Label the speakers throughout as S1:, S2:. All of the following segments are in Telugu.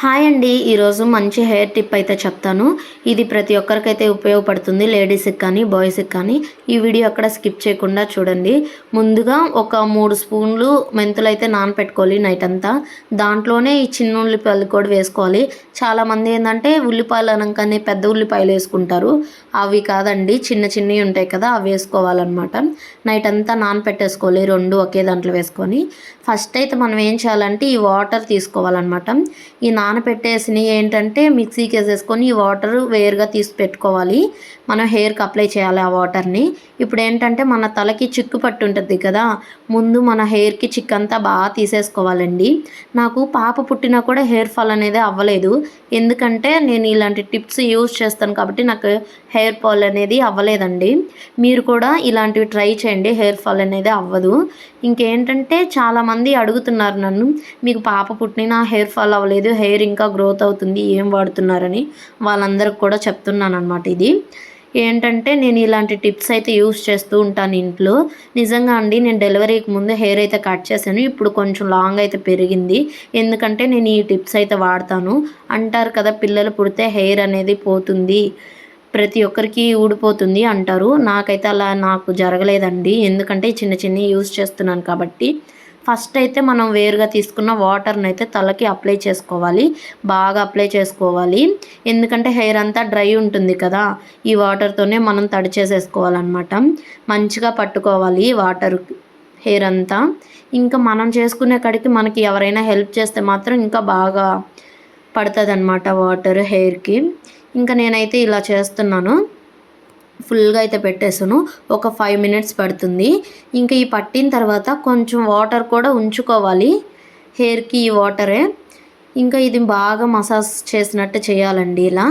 S1: హాయ్ అండి. ఈరోజు మంచి హెయిర్ టిప్ అయితే చెప్తాను. ఇది ప్రతి ఒక్కరికైతే ఉపయోగపడుతుంది. లేడీస్కి కానీ బాయ్స్కి కానీ. ఈ వీడియో అక్కడ స్కిప్ చేయకుండా చూడండి. ముందుగా ఒక మూడు స్పూన్లు మెంతులు అయితే నానపెట్టుకోవాలి నైట్ అంతా. దాంట్లోనే ఈ చిన్న ఉల్లిపాయలు కూడా వేసుకోవాలి. చాలామంది ఏంటంటే ఉల్లిపాయలు అనగానే పెద్ద ఉల్లిపాయలు వేసుకుంటారు. అవి కాదండి. చిన్న చిన్నవి ఉంటాయి కదా అవి వేసుకోవాలన్నమాట. నైట్ అంతా నానపెట్టేసుకోవాలి. రెండు ఒకే దాంట్లో వేసుకొని. ఫస్ట్ అయితే మనం ఏం చేయాలంటే ఈ వాటర్ తీసుకోవాలన్నమాట. ఈ నా నానపెట్టేసినవి ఏంటంటే మిక్సీకి వేసేసుకొని ఈ వాటర్ వేరుగా తీసి పెట్టుకోవాలి. మనం హెయిర్కి అప్లై చేయాలి ఆ వాటర్ని ఇప్పుడు ఏంటంటే మన తలకి చిక్కు పట్టు ఉంటుంది కదా ముందు మన హెయిర్కి చిక్కు అంతా బాగా తీసేసుకోవాలండి. నాకు పాప పుట్టినా కూడా హెయిర్ ఫాల్ అనేది అవ్వలేదు. ఎందుకంటే నేను ఇలాంటి టిప్స్ యూజ్ చేస్తాను కాబట్టి నాకు హెయిర్ ఫాల్ అనేది అవ్వలేదండి. మీరు కూడా ఇలాంటివి ట్రై చేయండి హెయిర్ ఫాల్ అనేది అవ్వదు. ఇంకేంటంటే చాలామంది అడుగుతున్నారు నన్ను మీకు పాప పుట్టినా హెయిర్ ఫాల్ అవ్వలేదు హెయిర్ ఇంకా గ్రోత్ అవుతుంది ఏం వాడుతున్నారని వాళ్ళందరికి కూడా చెప్తున్నాను అనమాట ఇది. ఏంటంటే నేను ఇలాంటి టిప్స్ అయితే యూస్ చేస్తూ ఉంటాను ఇంట్లో. నిజంగా అండి నేను డెలివరీకి ముందు హెయిర్ అయితే కట్ చేశాను ఇప్పుడు కొంచెం లాంగ్ అయితే పెరిగింది. ఎందుకంటే నేను ఈ టిప్స్ అయితే వాడతాను. అంటారు కదా పిల్లలు పుడితే హెయిర్ అనేది పోతుంది ప్రతి ఒక్కరికి ఊడిపోతుంది అంటారు. నాకైతే అలా నాకు జరగలేదండి. ఎందుకంటే చిన్న చిన్న యూస్ చేస్తున్నాను కాబట్టి. ఫస్ట్ అయితే మనం వేరుగా తీసుకున్న వాటర్ని అయితే తలకి అప్లై చేసుకోవాలి. బాగా అప్లై చేసుకోవాలి. ఎందుకంటే హెయిర్ అంతా డ్రై ఉంటుంది కదా ఈ వాటర్తోనే మనం తడి చేసేసుకోవాలన్నమాట. మంచిగా పట్టుకోవాలి వాటర్ హెయిర్ అంతా. ఇంకా మనం చేసుకునే కాడికి మనకి ఎవరైనా హెల్ప్ చేస్తే మాత్రం ఇంకా బాగా పడుతుంది అనమాట వాటర్ హెయిర్కి. ఇంకా నేనైతే ఇలా చేస్తున్నాను. ఫుల్గా అయితే పెట్టేసాను ఒక ఫైవ్ మినిట్స్ పడుతుంది. ఇంకా ఈ పట్టిన తర్వాత కొంచెం వాటర్ కూడా ఉంచుకోవాలి. హెయిర్కి ఈ వాటరే. ఇంకా ఇది బాగా మసాజ్ చేసినట్టు చేయాలండి ఇలా.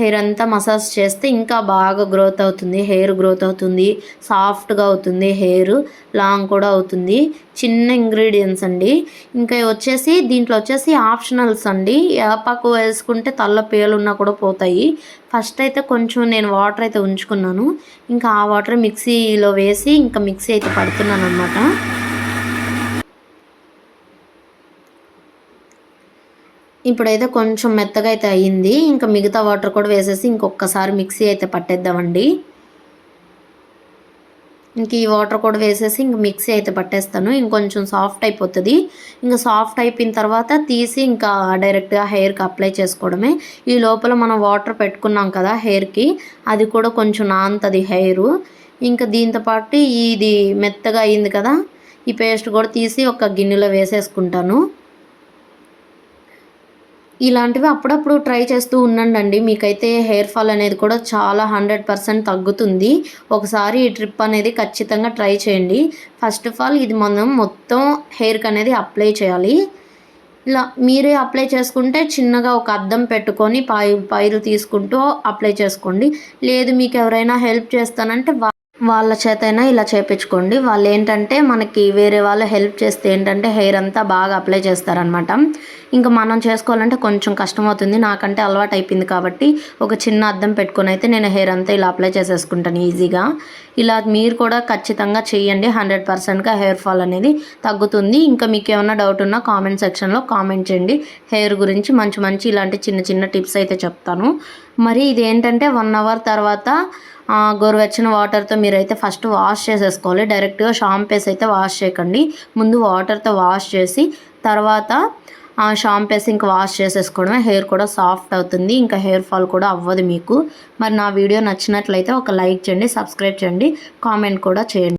S1: హెయిర్ అంతా మసాజ్ చేస్తే ఇంకా బాగా గ్రోత్ అవుతుంది హెయిర్ గ్రోత్ అవుతుంది సాఫ్ట్గా అవుతుంది హెయిర్ లాంగ్ కూడా అవుతుంది. చిన్న ఇంగ్రీడియంట్స్ అండి. ఇంకా వచ్చేసి దీంట్లో వచ్చేసి ఆప్షనల్స్ అండి. ఏపాకు వేసుకుంటే తల్ల పేలున్నా కూడా పోతాయి. ఫస్ట్ అయితే కొంచెం నేను వాటర్ అయితే ఉంచుకున్నాను. ఇంకా ఆ వాటర్ మిక్సీలో వేసి ఇంకా మిక్సీ అయితే పడుతున్నాను అనమాట ఇప్పుడైతే కొంచెం మెత్తగా అయితే అయ్యింది. ఇంకా మిగతా వాటర్ కూడా వేసేసి ఇంకొకసారి మిక్సీ అయితే పట్టేద్దామండి. ఇంక ఈ వాటర్ కూడా వేసేసి ఇంక మిక్సీ అయితే పట్టేస్తాను. ఇంకొంచెం సాఫ్ట్ అయిపోతుంది. ఇంకా సాఫ్ట్ అయిపోయిన తర్వాత తీసి ఇంకా డైరెక్ట్గా హెయిర్కి అప్లై చేసుకోవడమే. ఈ లోపల మనం వాటర్ పెట్టుకున్నాం కదా హెయిర్కి అది కూడా కొంచెం నాంతది హెయిర్. ఇంకా దీంతో పాటు ఇది మెత్తగా అయింది కదా ఈ పేస్ట్ కూడా తీసి ఒక గిన్నెలో వేసేసుకుంటాను. ఇలాంటివి అప్పుడప్పుడు ట్రై చేస్తూ ఉండండి మీకైతే హెయిర్ ఫాల్ అనేది కూడా చాలా హండ్రెడ్ పర్సెంట్ తగ్గుతుంది. ఒకసారి ఈ ట్రిప్ అనేది ఖచ్చితంగా ట్రై చేయండి. ఫస్ట్ ఆఫ్ ఆల్ ఇది మనం మొత్తం హెయిర్కి అనేది అప్లై చేయాలి. ఇలా మీరే అప్లై చేసుకుంటే చిన్నగా ఒక అద్దం పెట్టుకొని పై పైరు తీసుకుంటూ అప్లై చేసుకోండి. లేదు మీకు ఎవరైనా హెల్ప్ చేస్తానంటే వాళ్ళ చేతైనా ఇలా చేపించుకోండి. వాళ్ళు ఏంటంటే మనకి వేరే వాళ్ళు హెల్ప్ చేస్తే ఏంటంటే హెయిర్ అంతా బాగా అప్లై చేస్తారనమాట ఇంకా మనం చేసుకోవాలంటే కొంచెం కష్టం అవుతుంది నాకంటే అలవాటు అయిపోయింది కాబట్టి ఒక చిన్న అద్దం పెట్టుకొని అయితే నేను హెయిర్ అంతా ఇలా అప్లై చేసేసుకుంటాను ఈజీగా. ఇలా మీరు కూడా ఖచ్చితంగా చేయండి. హండ్రెడ్ పర్సెంట్గా హెయిర్ ఫాల్ అనేది తగ్గుతుంది. ఇంకా మీకు ఏమైనా డౌట్ ఉన్నా కామెంట్ సెక్షన్లో కామెంట్ చేయండి. హెయిర్ గురించి మంచి మంచి ఇలాంటి చిన్న చిన్న టిప్స్ అయితే చెప్తాను. మరి ఇది ఏంటంటే వన్ అవర్ తర్వాత గోరువెచ్చని వాటర్తో మీరైతే ఫస్ట్ వాష్ చేసేసుకోవాలి. డైరెక్ట్గా షాంపేస్ అయితే వాష్ చేయకండి. ముందు వాటర్తో వాష్ చేసి తర్వాత షాంపేస్ ఇంకా వాష్ చేసేసుకోవడమే. హెయిర్ కూడా సాఫ్ట్ అవుతుంది. ఇంకా హెయిర్ ఫాల్ కూడా అవ్వదు మీకు. మరి నా వీడియో నచ్చినట్లయితే ఒక లైక్ చేయండి సబ్స్క్రైబ్ చేయండి కామెంట్ కూడా చేయండి.